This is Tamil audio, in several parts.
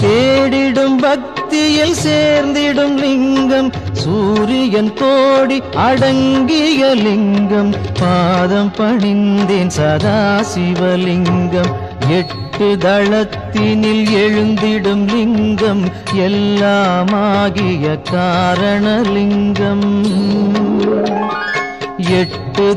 தேடிடும் பக்தியில் சேர்ந்திடும் லிங்கம் சூரியன் கோடி அடங்கிய லிங்கம். பாதம் பணிந்தேன் சதா சிவலிங்கம் எட்டு தளத்தினில் எழுந்திடும் லிங்கம் எல்லாமாகிய காரணலிங்கம். எட்டு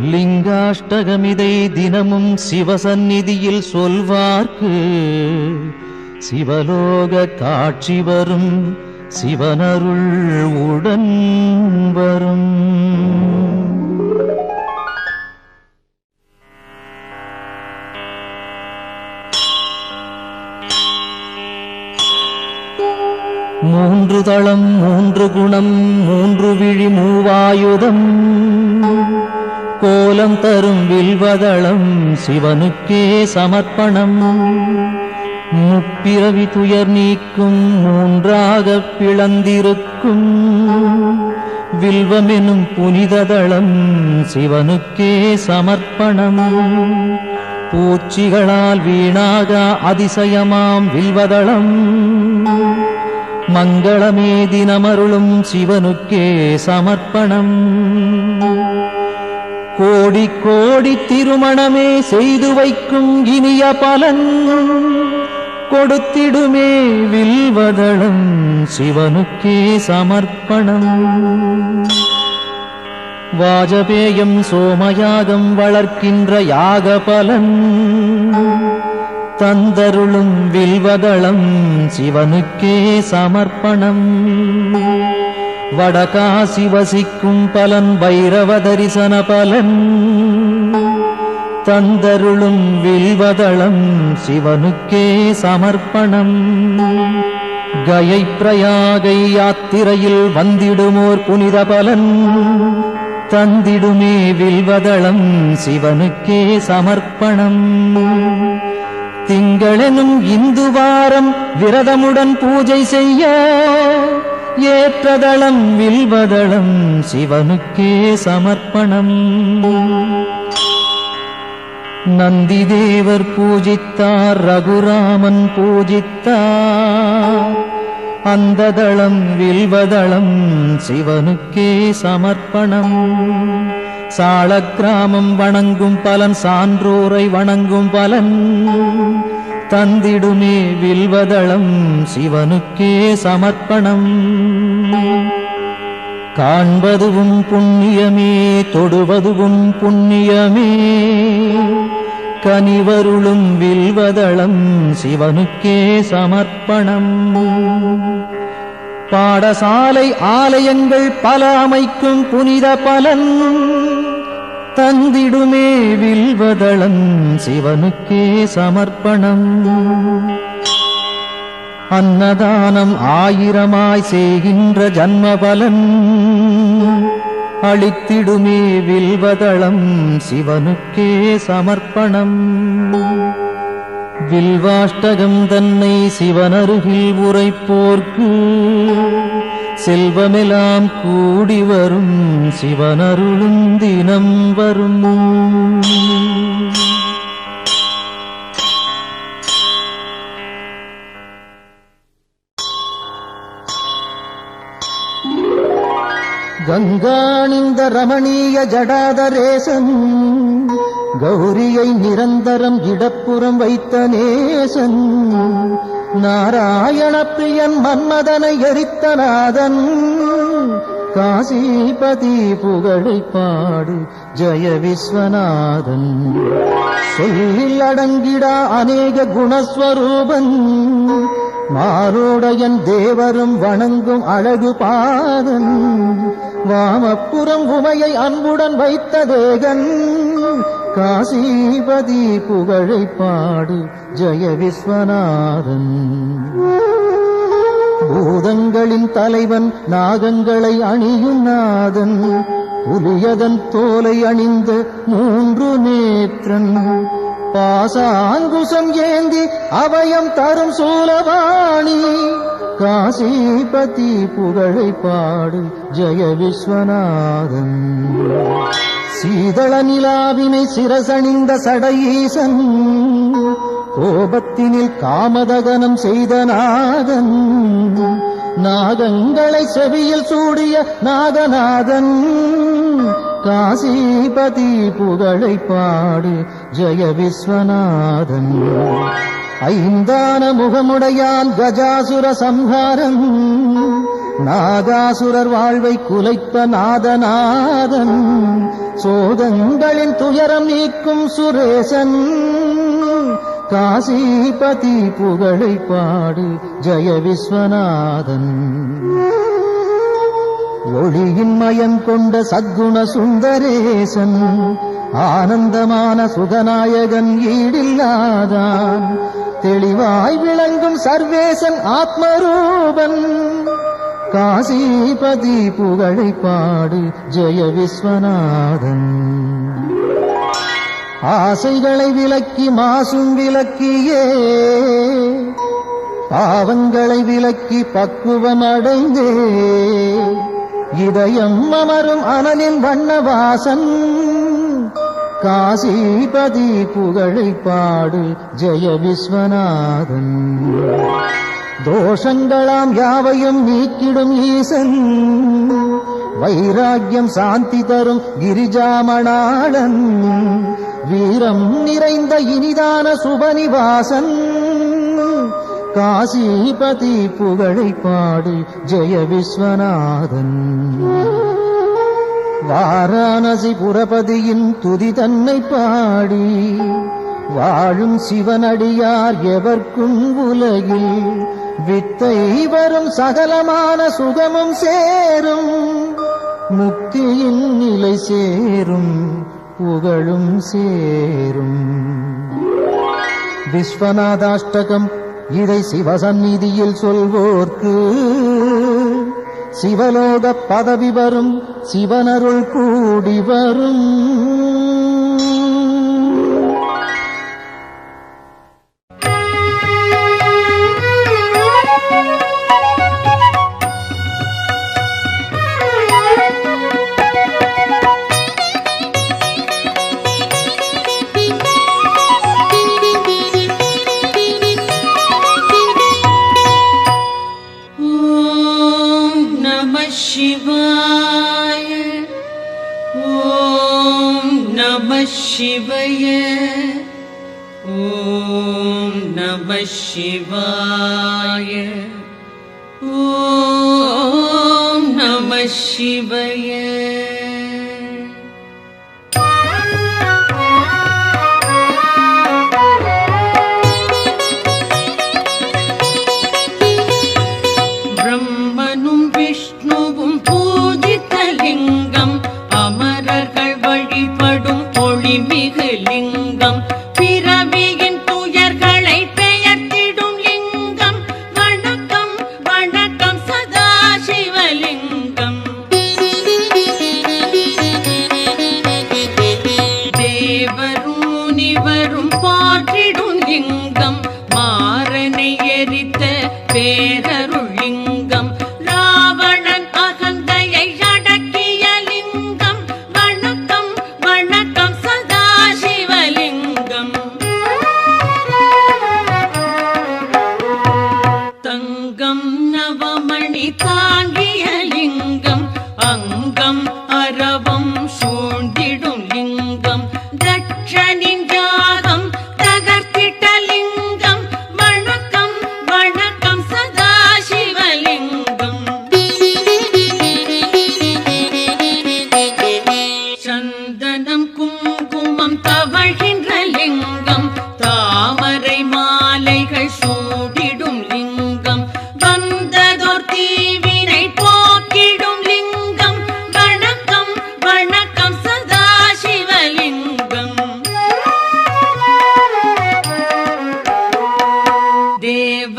லிங்காஷ்டகமிதை தினமும் சிவசந்நிதியில் சொல்வார்க்கு. சிவலோக காட்சி வரும் சிவனருள் உடன் வரும். மூன்று தளம் மூன்று குணம் மூன்று விழி மூவாயுதம். கோலம் தரும் வில்வதளம் சிவனுக்கே சமர்ப்பணம். முப்பிறவி துயர் நீக்கும் மூன்றாக பிளந்திருக்கும். வில்வமெனும் புனிததளம் சிவனுக்கே சமர்ப்பணம். பூச்சிகளால் வீணாக அதிசயமாம் வில்வதளம். மங்களமே தினமருளும் சிவனுக்கே சமர்ப்பணம். கோடி கோடி திருமணமே செய்து வைக்கும் இனிய பலன் கொடுத்திடுமே வில்வதளம் சிவனுக்கே சமர்ப்பணம். வாஜபேயம் சோமயாகம் வளர்க்கின்ற யாக பலன் தந்தருளும் வில்வதளம் சிவனுக்கே சமர்ப்பணம். வடகாசி வசிக்கும் பலன் பைரவ தரிசன பலன். தந்தருளும் வில்வதளம் சிவனுக்கே சமர்ப்பணம். கயை பிரயாகை யாத்திரையில் வந்திடுமோர் புனித பலன். தந்திடுமே வில்வதளம் சிவனுக்கே சமர்ப்பணம். திங்களெனும் இந்து வாரம் விரதமுடன் பூஜை செய்ய. ஏற்றதளம் வில்வதளம் சிவனுக்கே சமர்ப்பணம். நந்தி தேவர் பூஜித்தார் ரகுராமன் பூஜித்தார். அந்த தளம் வில்வதளம் சிவனுக்கே சமர்ப்பணம். சாளக்கிராமம் வணங்கும் பலன் சான்றோரை வணங்கும் பலன். தந்திடுமே வில்வதளம் சிவனுக்கே சமர்ப்பணம். காண்பதுவும் புண்ணியமே தொடுவதுவும் புண்ணியமே. கனிவருளும் வில்வதளம் சிவனுக்கே சமர்ப்பணம். பாடசாலை ஆலயங்கள் பல அமைக்கும் புனித பலன் தந்திடுமே வில்வதளம் சிவனுக்கே சமர்ப்பணம். அன்னதானம் ஆயிரமாய் செய்கின்ற ஜன்மபலன் அளித்திடுமே வில்வதளம் சிவனுக்கே சமர்ப்பணம். வில்வாஷ்டகம் தன்னை சிவனருகில் உரைப்போர்க்கு செல்வமெல்லாம் கூடி வரும் சிவனருளும் தினம் வரும்? கங்காணிந்த ரமணீய ஜடாதரேசன் கௌரியை நிரந்தரம் இடப்புறம் வைத்த நேசன் நாராயண பிரியன் மன்மதனை எரித்தநாதன் காசிபதி புகழை பாடு ஜய விஸ்வநாதன். சொல்லில் அடங்கிடா அநேக குணஸ்வரூபன் மாரோடையன் தேவரும் வணங்கும் அழகு பாதன். வாமப்புறம் உமையை அன்புடன் வைத்த தேகன் காசிபதி புகழை பாடு ஜெய விஸ்வநாதன் பூதங்களின் தலைவன் நாகங்களை அணியும் நாதன் புலியதன் தோலை அணிந்த மூன்று நேற்றன் பாசாங்குசம் ஏந்தி அபயம் தரும் சூலவாணி காசிபதி புகழை பாடு ஜெய விஸ்வநாதன் சீதள நிலாவினை சிரசணிந்த சடையீசன் கோபத்தினில் காமதகனம் செய்த நாதன் நாகங்களை செவியில் சூடிய நாகநாதன் காசிபதி புகழை பாடு ஜெய விஸ்வநாதன். ஐந்தான முகமுடையான் கஜாசுர சம்ஹாரம் நாகாசுரர் வாழ்வை குலைத்த நாதநாதன் சோகங்களின் துயரம் நீக்கும் சுரேசன். காசிபதி புகழை பாடு ஜெய விஸ்வநாதன். ஒளியின் மயம் கொண்ட சத்குண சுந்தரேசன் ஆனந்தமான சுகநாயகன் ஈடில்லாதான். தெளிவாய் விளங்கும் சர்வேசன் ஆத்மரூபன். காசிபதி புகழை பாடு ஜெய விஸ்வநாதன். ஆசைகளை விலக்கி மாசும் விலக்கியே பாவங்களை விலக்கி பக்குவம் அடைந்தே. இதயம் அமரும் அனலின் வண்ணவாசன் காசிபதி புகழை பாடு ஜெய விஸ்வநாதன். தோஷங்களாம் யாவையும் நீக்கிடும் ஈசன். வைராக்கியம் சாந்தி தரும் கிரிஜாமணாளன். வீரம் நிறைந்த இனிதான சுபனிவாசன் காசிபதி புகழை பாடு ஜெய விஸ்வநாதன். வாராணசி புரபதியின் துதி தன்னை பாடி வாழும் சிவனடியார் எவர்க்கும் உலகில் வித்தை வரும் சகலமான சுகமும் சேரும். முக்தியின் நிலை சேரும் புகழும் சேரும். விஸ்வநாதாஷ்டகம் இதை சிவசந்நிதியில் சொல்வோர்க்கு. சிவலோக பதவி வரும் சிவனருள் கூடி வரும். ஓம் நம சிவய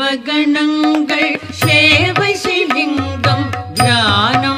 சிவகணங்கள் சேவை சிலிங்கம் தியானம்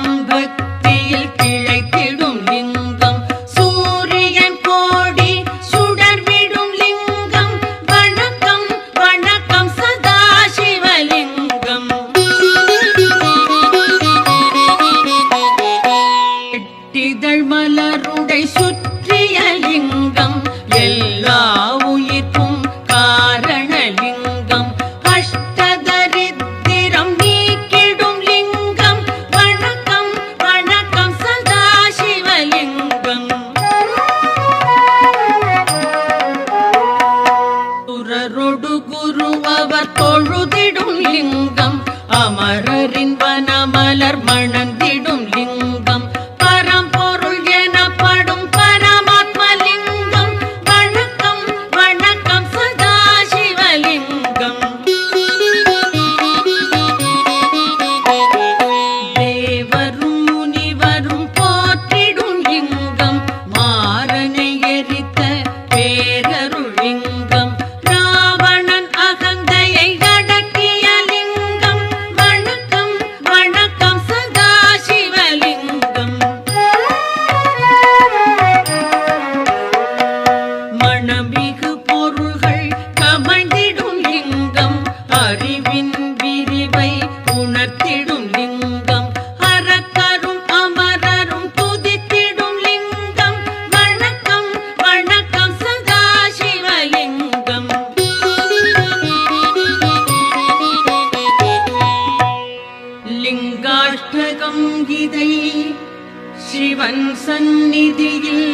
சிவன் சந்நிதியில்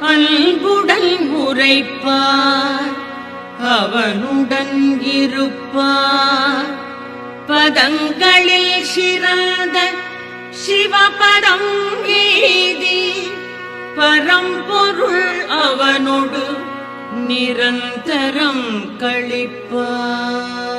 அல்புடன் உரைப்பார். அவனுடன் இருப்பார். பதங்களில் சிராத சிவபரம் ஏதி பரம்பொருள் அவனோடு நிரந்தரம் கழிப்பார்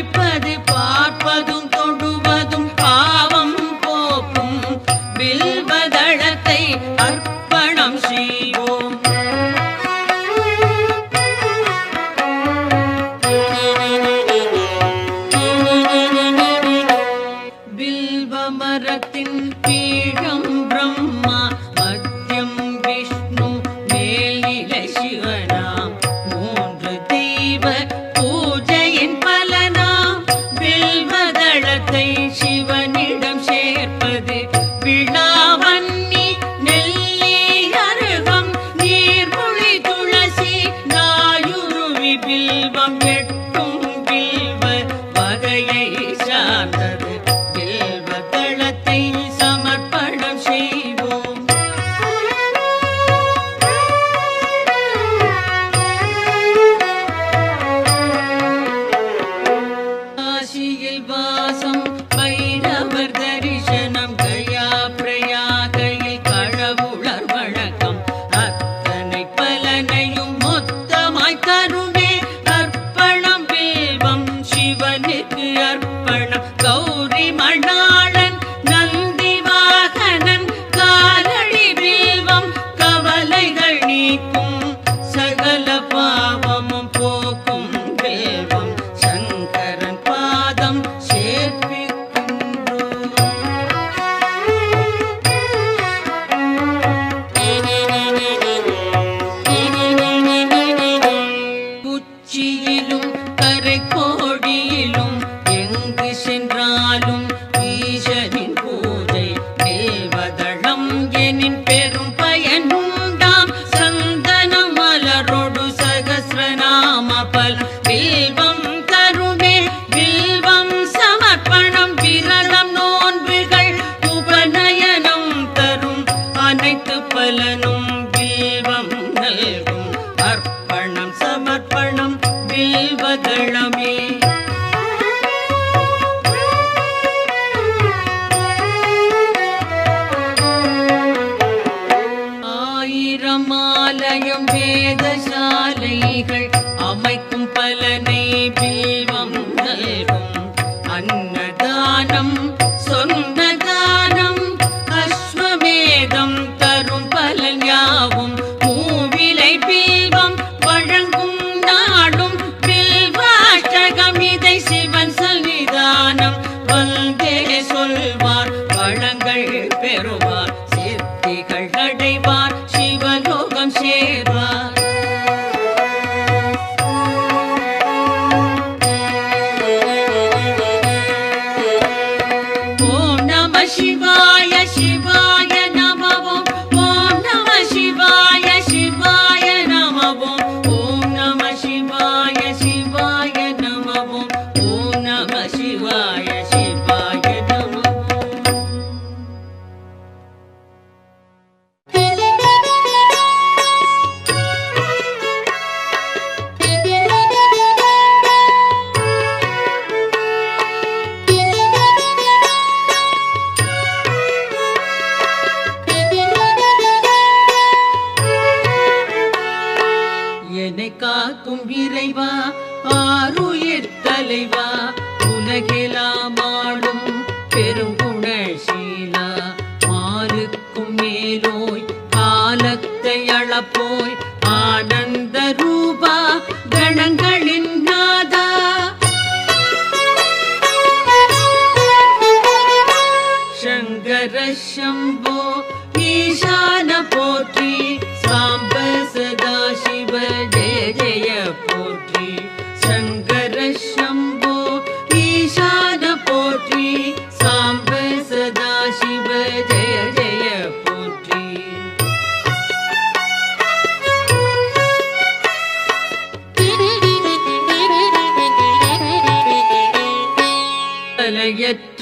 சிவனுக்கு பார்ப்பதும்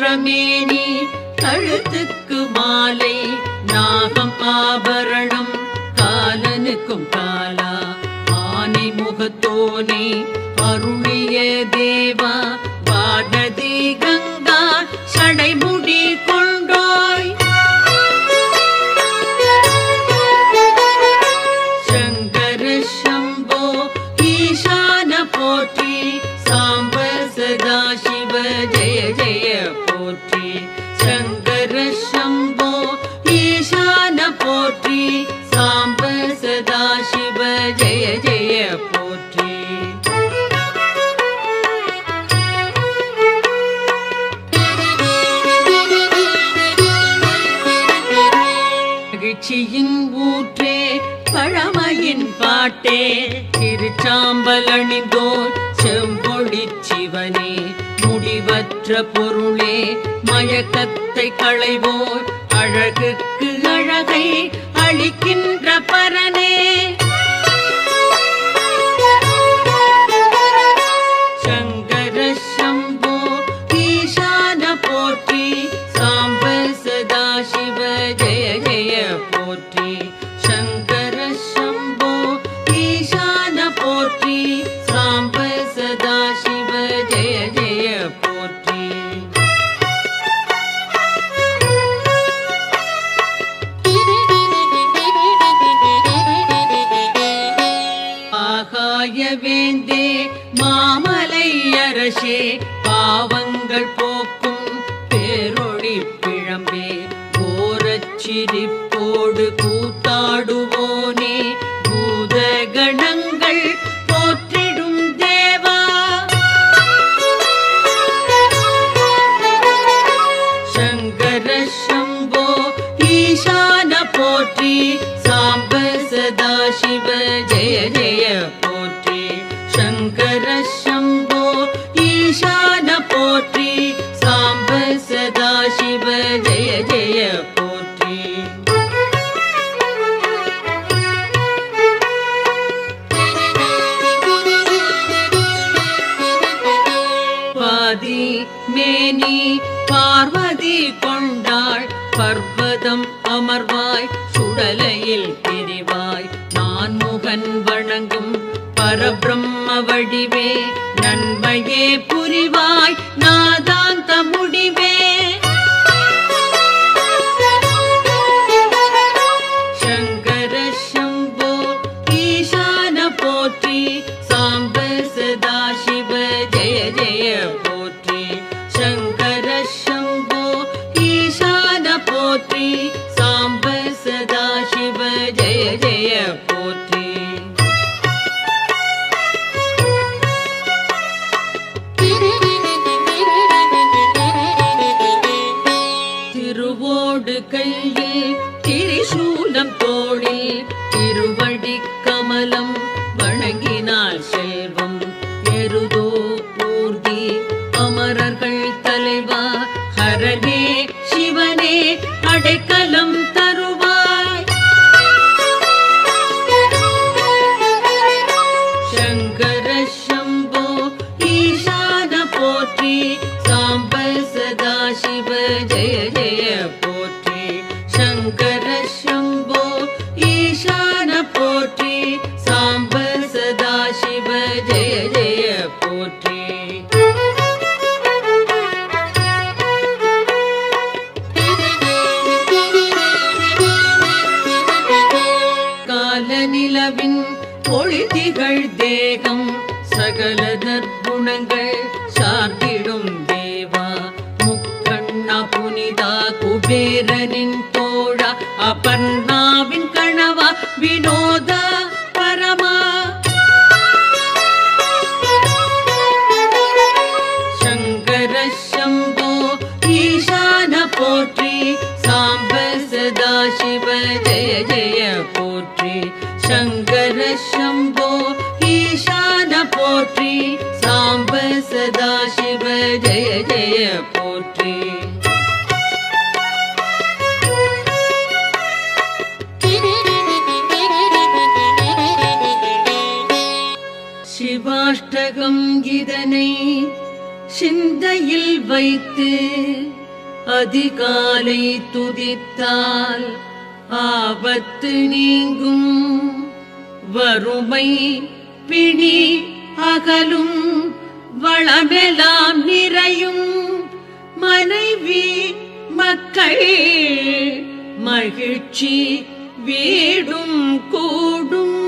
ी तर्त போற்றி. மகிழ்ச்சியின் ஊற்றே பழமையின் பாட்டே. திருச்சாம்பல் அணிந்தோர் செம்பொடி சிவனே முடிவற்ற பொருளே மயக்கத்தை களைவோர். அழகுக்கு அழகை அளிக்கின்ற பரனே. ಶೇ மார்வாய் சுடலையில் பிரிவாய். நான் முகன் வணங்கும் பரபிரம்ம வடிவே நன்மையே புரிவாய். உணவின் ஒளி திகழ் தேகம் சகல நற்குணங்கள் சார்பில் இதனை சிந்தையில் வைத்து அதிகாலை துதித்தால் ஆபத்து நீங்கும். வறுமை பிணி அகலும் வளமெலாம் நிறையும். மனைவி மக்கள் மகிழ்ச்சி வீடும் கூடும்.